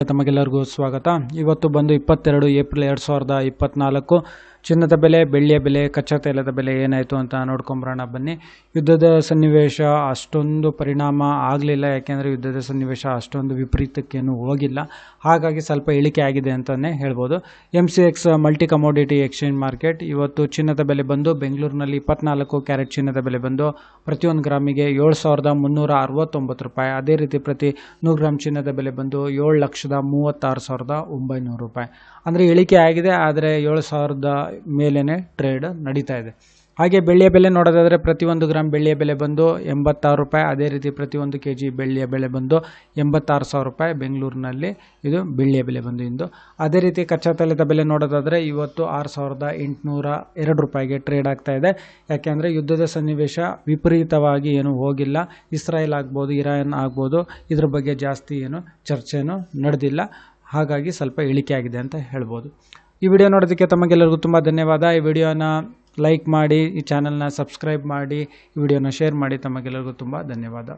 ತಮಗೆಲ್ಲರಿಗೂ ಸ್ವಾಗತ. ಇವತ್ತು ಬಂದು ಇಪ್ಪತ್ತೆರಡು ಏಪ್ರಿಲ್ ಎರಡು ಸಾವಿರದ ಇಪ್ಪತ್ತ್ನಾಲ್ಕು ಚಿನ್ನದ ಬೆಲೆ, ಬೆಳ್ಳಿಯ ಬೆಲೆ, ಕಚ್ಚಾ ತೈಲದ ಬೆಲೆ ಏನಾಯಿತು ಅಂತ ನೋಡ್ಕೊಂಬರೋಣ ಬನ್ನಿ. ಯುದ್ಧದ ಸನ್ನಿವೇಶ ಅಷ್ಟೊಂದು ಪರಿಣಾಮ ಆಗಲಿಲ್ಲ, ಯಾಕೆಂದರೆ ಯುದ್ಧದ ಸನ್ನಿವೇಶ ಅಷ್ಟೊಂದು ವಿಪರೀತಕ್ಕೇನು ಹೋಗಿಲ್ಲ. ಹಾಗಾಗಿ ಸ್ವಲ್ಪ ಇಳಿಕೆ ಆಗಿದೆ ಅಂತಲೇ ಹೇಳ್ಬೋದು. M C X multi commodity exchange market ಇವತ್ತು ಚಿನ್ನದ ಬೆಲೆ ಬಂದು ಬೆಂಗಳೂರಿನಲ್ಲಿ ಇಪ್ಪತ್ನಾಲ್ಕು, ಕ್ಯಾರೆಟ್ ಚಿನ್ನದ ಬೆಲೆ ಬಂದು ಪ್ರತಿಯೊಂದು ಗ್ರಾಮಿಗೆ ಏಳು ಸಾವಿರದ ಮುನ್ನೂರ ಅರವತ್ತೊಂಬತ್ತು ರೂಪಾಯಿ. ಅದೇ ರೀತಿ ಪ್ರತಿ ನೂರು ಗ್ರಾಮ್ ಚಿನ್ನದ ಬೆಲೆ ಬಂದು ಏಳು ಲಕ್ಷದ ಮೂವತ್ತಾರು ಸಾವಿರದ ಒಂಬೈನೂರು ರೂಪಾಯಿ. ಅಂದರೆ ಇಳಿಕೆ ಆಗಿದೆ, ಆದರೆ ಏಳು ಸಾವಿರದ ಮೇಲೇ ಟ್ರೇಡ್ ನಡೀತಾ ಇದೆ. ಹಾಗೆ ಬೆಳ್ಳಿಯ ಬೆಲೆ ನೋಡೋದಾದರೆ ಪ್ರತಿಯೊಂದು ಗ್ರಾಮ್ ಬೆಳ್ಳಿಯ ಬೆಲೆ ಬಂದು ಎಂಬತ್ತಾರು ರೂಪಾಯಿ. ಅದೇ ರೀತಿ ಪ್ರತಿಯೊಂದು ಕೆ ಜಿ ಬೆಳ್ಳಿಯ ಬೆಲೆ ಬಂದು ಎಂಬತ್ತಾರು ಸಾವಿರ ರೂಪಾಯಿ ಬೆಂಗಳೂರಿನಲ್ಲಿ ಇದು ಬೆಳ್ಳಿಯ ಬೆಲೆ ಬಂದು ಇಂದು. ಅದೇ ರೀತಿ ಕಚ್ಚಾ ತೈಲದ ಬೆಲೆ ನೋಡೋದಾದರೆ ಇವತ್ತು ಆರು ಸಾವಿರದ ಎಂಟುನೂರ ಎರಡು ರೂಪಾಯಿಗೆ ಟ್ರೇಡ್ ಆಗ್ತಾ ಇದೆ. ಯಾಕೆಂದರೆ ಯುದ್ಧದ ಸನ್ನಿವೇಶ ವಿಪರೀತವಾಗಿ ಏನು ಹೋಗಿಲ್ಲ. ಇಸ್ರಾಯೇಲ್ ಆಗ್ಬೋದು, ಇರಾನ್ ಆಗ್ಬೋದು, ಇದ್ರ ಬಗ್ಗೆ ಜಾಸ್ತಿ ಏನು ಚರ್ಚೆನೂ ನಡೆದಿಲ್ಲ. ಹಾಗಾಗಿ ಸ್ವಲ್ಪ ಇಳಿಕೆ ಆಗಿದೆ ಅಂತ ಹೇಳ್ಬೋದು. ಈ ವಿಡಿಯೋ ನೋಡೋದಕ್ಕೆ ತಮಗೆಲ್ಲರಿಗೂ ತುಂಬ ಧನ್ಯವಾದ. ಈ ವಿಡಿಯೋನ ಲೈಕ್ ಮಾಡಿ, ಈ ಚಾನಲ್ನ ಸಬ್ಸ್ಕ್ರೈಬ್ ಮಾಡಿ, ಈ ವಿಡಿಯೋನ ಶೇರ್ ಮಾಡಿ ತಮಗೆಲ್ಲರಿಗೂ ತುಂಬ ಧನ್ಯವಾದ.